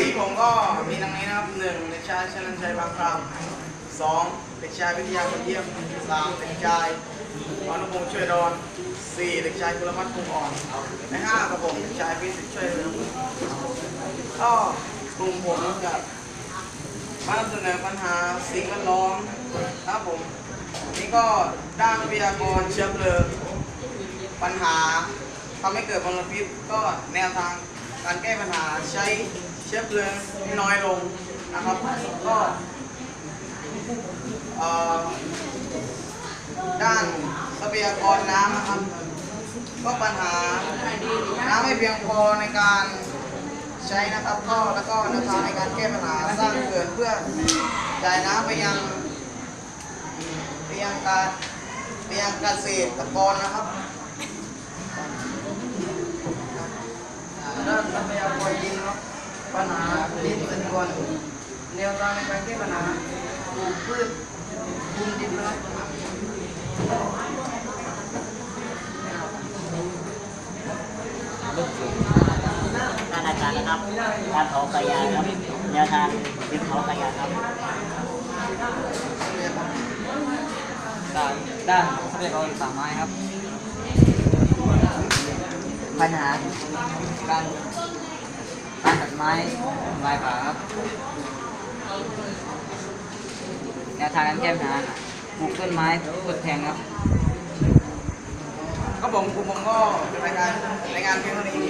สีผมก็มีดังนี้นะครับหนึ่งเด็กชายชนันชัยบางครามสองเด็กชายวิทยาคนเยี่ยมสามเด็กชายอนุพงษ์ช่วยดอนสี่เด็กชายกุลมัตคงอ่อนในห้าครับผมเด็กชายพิสิทธิ์ช่วยเหลือก็กลุ่มผมจะมานำเสนอปัญหาสิ่งแวดล้อมครับผมนี่ก็ด้านทรัพยากรเชื้อเพลิงปัญหาทำให้เกิดมลพิษก็แนวทาง การแก้ปัญหาใช้เชื้อเพลิงน้อยลงนะครับก็ด้านทรัพยากรน้ำนะครับก็ปัญหาน้ำไม่เพียงพอในการใช้นะครับก็แล้วก็แนวทางในการแก้ปัญหาสร้างเขื่อนเพื่อจ่ายน้ำไปยังไปยังการไปยังเกษตรกรนะครับ ดินเป็นส่วนแนวทางในการแก้ปัญหาปลูกพืชคุมดินนะครับท่านอาจารย์นะครับการเผากายาครับแนวทางเรื่องเผากายาครับ ด้านด้านทรัพยากรป่าไม้ครับ ปัญหาการ ตัดไม้ลายป่าครับแนวทางการแก้ปัญหาปลูกต้นไม้กดแทงครับ ก็ผมผมก็รายการรายงานเพียงเท่านี้